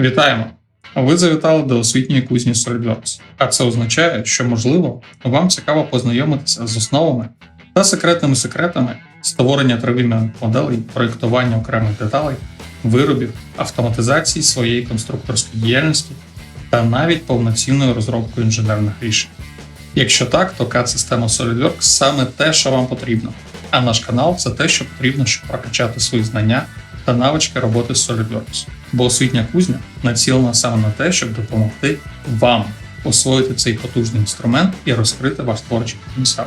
Вітаємо! Ви завітали до освітньої кузні SolidWorks. А це означає, що можливо вам цікаво познайомитися з основами та секретними секретами створення 3D моделей, проєктування окремих деталей, виробів, автоматизації своєї конструкторської діяльності та навіть повноцінною розробкою інженерних рішень. Якщо так, то CAD-система SolidWorks саме те, що вам потрібно. А наш канал це те, що потрібно, щоб прокачати свої знання та навички роботи з SolidWorks. Бо освітня кузня націлена саме на те, щоб допомогти вам освоїти цей потужний інструмент і розкрити ваш творчий потенціал.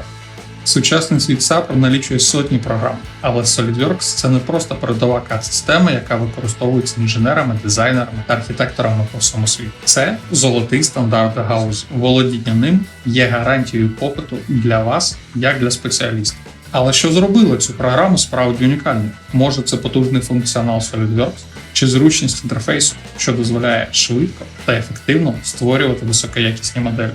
Сучасний світ SAP налічує сотні програм, але SolidWorks це не просто передова CAD-система, яка використовується інженерами, дизайнерами та архітекторами по всьому світу. Це золотий стандарт галузі. Володіння ним є гарантією попиту для вас, як для спеціалістів. Але що зробило цю програму справді унікальною? Може, це потужний функціонал SolidWorks чи зручність інтерфейсу, що дозволяє швидко та ефективно створювати високоякісні моделі.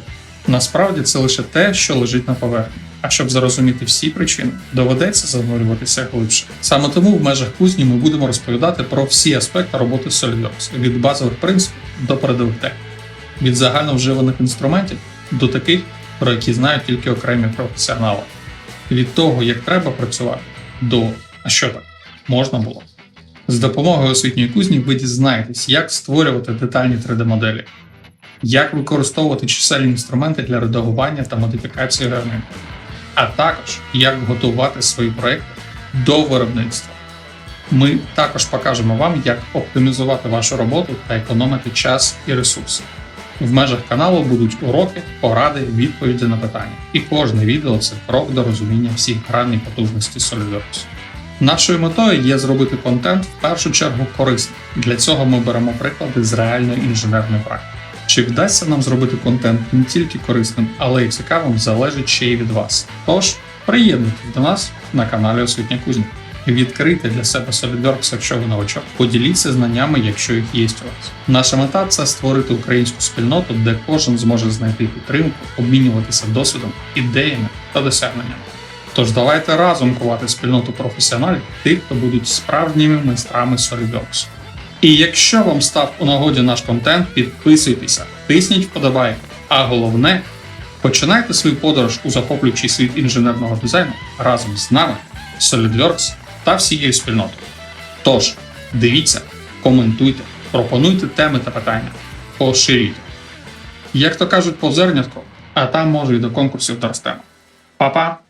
Насправді це лише те, що лежить на поверхні. А щоб зрозуміти всі причини, доведеться занурюватися глибше. Саме тому в межах кузні ми будемо розповідати про всі аспекти роботи SolidWorks від базових принципів до передових технік, від загальновживаних інструментів до таких, про які знають тільки окремі професіонали від того, як треба працювати, до а що так можна було. З допомогою освітньої кузні ви дізнаєтесь, як створювати детальні 3D-моделі, як використовувати чисельні інструменти для редагування та модифікації елементів, а також як готувати свої проекти до виробництва. Ми також покажемо вам, як оптимізувати вашу роботу та економити час і ресурси. В межах каналу будуть уроки, поради, відповіді на питання. І кожне відео це крок до розуміння всіх граней потужності SolidWorks. Нашою метою є зробити контент в першу чергу корисним. Для цього ми беремо приклади з реальної інженерної практики. Чи вдасться нам зробити контент не тільки корисним, але й цікавим, залежить ще й від вас. Тож приєднуйтесь до нас на каналі Освітня Кузня. Відкрийте для себе SolidWorks, якщо ви новачок. Поділіться знаннями, якщо їх є у вас. Наша мета це створити українську спільноту, де кожен зможе знайти підтримку, обмінюватися досвідом, ідеями та досягненнями. Тож давайте разом кувати спільноту професіоналів, тих, хто будуть справжніми майстрами SolidWorks. І якщо вам став у нагоді наш контент, підписуйтеся, тисніть вподобайку. А головне, починайте свою подорож у захоплюючий світ інженерного дизайну разом з нами, SolidWorks та всією спільнотою. Тож, дивіться, коментуйте, пропонуйте теми та питання, поширюйте. Як то кажуть по зернятку, а там може і до конкурсів доростемо. Па-па!